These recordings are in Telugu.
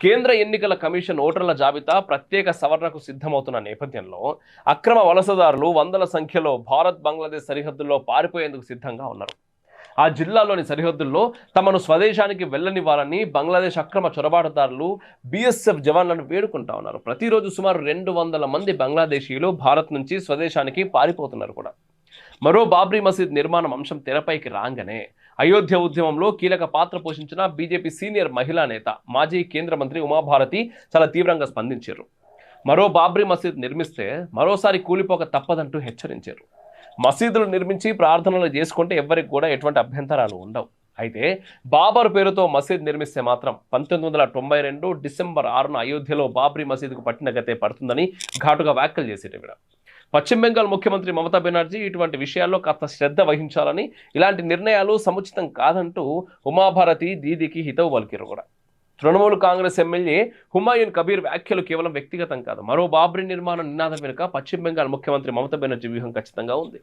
కేంద్ర ఎన్నికల కమిషన్ ఓటర్ల జాబితా ప్రత్యేక సవరణకు సిద్ధమవుతున్న నేపథ్యంలో అక్రమ వలసదారులు వందల సంఖ్యలో భారత్ బంగ్లాదేశ్ సరిహద్దుల్లో పారిపోయేందుకు సిద్ధంగా ఉన్నారు. ఆ జిల్లాలోని సరిహద్దుల్లో తమను స్వదేశానికి వెళ్ళనివ్వాలని బంగ్లాదేశ్ అక్రమ చొరబాటుదారులు బీఎస్ఎఫ్ జవాన్లను వేడుకుంటా ఉన్నారు. ప్రతిరోజు సుమారు రెండు వందల మంది బంగ్లాదేశీయులు భారత్ నుంచి స్వదేశానికి పారిపోతున్నారు కూడా. మరో బాబ్రీ మసీద్ నిర్మాణం అంశం తెరపైకి రాగానే అయోధ్య ఉద్యమంలో కీలక పాత్ర పోషించిన బీజేపీ సీనియర్ మహిళా నేత మాజీ కేంద్ర మంత్రి ఉమాభారతి చాలా తీవ్రంగా స్పందించారు. మరో బాబ్రీ మసీద్ నిర్మిస్తే మరోసారి కూలిపోక తప్పదంటూ హెచ్చరించారు. మసీదులు నిర్మించి ప్రార్థనలు చేసుకుంటే ఎవరికి కూడా ఎటువంటి అభ్యంతరాలు ఉండవు. అయితే బాబర్ పేరుతో మసీద్ నిర్మిస్తే మాత్రం పంతొమ్మిది వందల తొంభై రెండు డిసెంబర్ ఆరున అయోధ్యలో బాబ్రీ మసీదుకు పట్టిన గతే పడుతుందని ఘాటుగా వ్యాఖ్యలు చేసేటవిడ. పశ్చిమ బెంగాల్ ముఖ్యమంత్రి మమతా బెనర్జీ ఇటువంటి విషయాల్లో కాస్త శ్రద్ధ వహించాలని ఇలాంటి నిర్ణయాలు సముచితం కాదంటూ ఉమాభారతి దీదికి హితవు పలికిరు కూడా. తృణమూల్ కాంగ్రెస్ ఎమ్మెల్యే హుమాయూన్ కబీర్ వ్యాఖ్యలు కేవలం వ్యక్తిగతం కాదు మరో బాబ్రీ నిర్మాణ నినాదం వెనుక పశ్చిమ బెంగాల్ ముఖ్యమంత్రి మమతా బెనర్జీ వ్యూహం ఖచ్చితంగా ఉంది.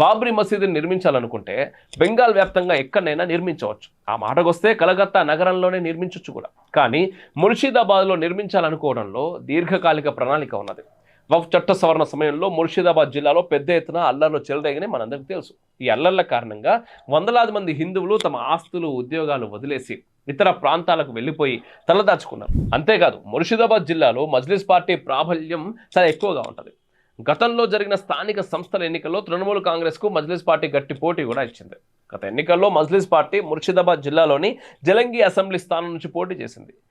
బాబ్రీ మసీదుని నిర్మించాలనుకుంటే బెంగాల్ వ్యాప్తంగా ఎక్కడైనా నిర్మించవచ్చు. ఆ మాటకొస్తే కలకత్తా నగరంలోనే నిర్మించవచ్చు కూడా. కానీ ముర్షిదాబాద్లో నిర్మించాలనుకోవడంలో దీర్ఘకాలిక ప్రణాళిక ఉన్నది. వఫ్ చట్ట సవరణ సమయంలో ముర్షిదాబాద్ జిల్లాలో పెద్ద ఎత్తున అల్లర్లు చెలరేగని మనందరికీ తెలుసు. ఈ అల్లర్ల కారణంగా వందలాది మంది హిందువులు తమ ఆస్తులు ఉద్యోగాలు వదిలేసి ఇతర ప్రాంతాలకు వెళ్ళిపోయి తలదాచుకున్నారు. అంతేకాదు ముర్షిదాబాద్ జిల్లాలో మజ్లిస్ పార్టీ ప్రాబల్యం చాలా ఎక్కువగా ఉంటుంది. గతంలో జరిగిన స్థానిక సంస్థల ఎన్నికల్లో తృణమూల్ కాంగ్రెస్కు మజ్లిస్ పార్టీ గట్టి పోటీ కూడా ఇచ్చింది. గత ఎన్నికల్లో మజ్లిస్ పార్టీ ముర్షిదాబాద్ జిల్లాలోని జలంగి అసెంబ్లీ స్థానం నుంచి పోటీ చేసింది.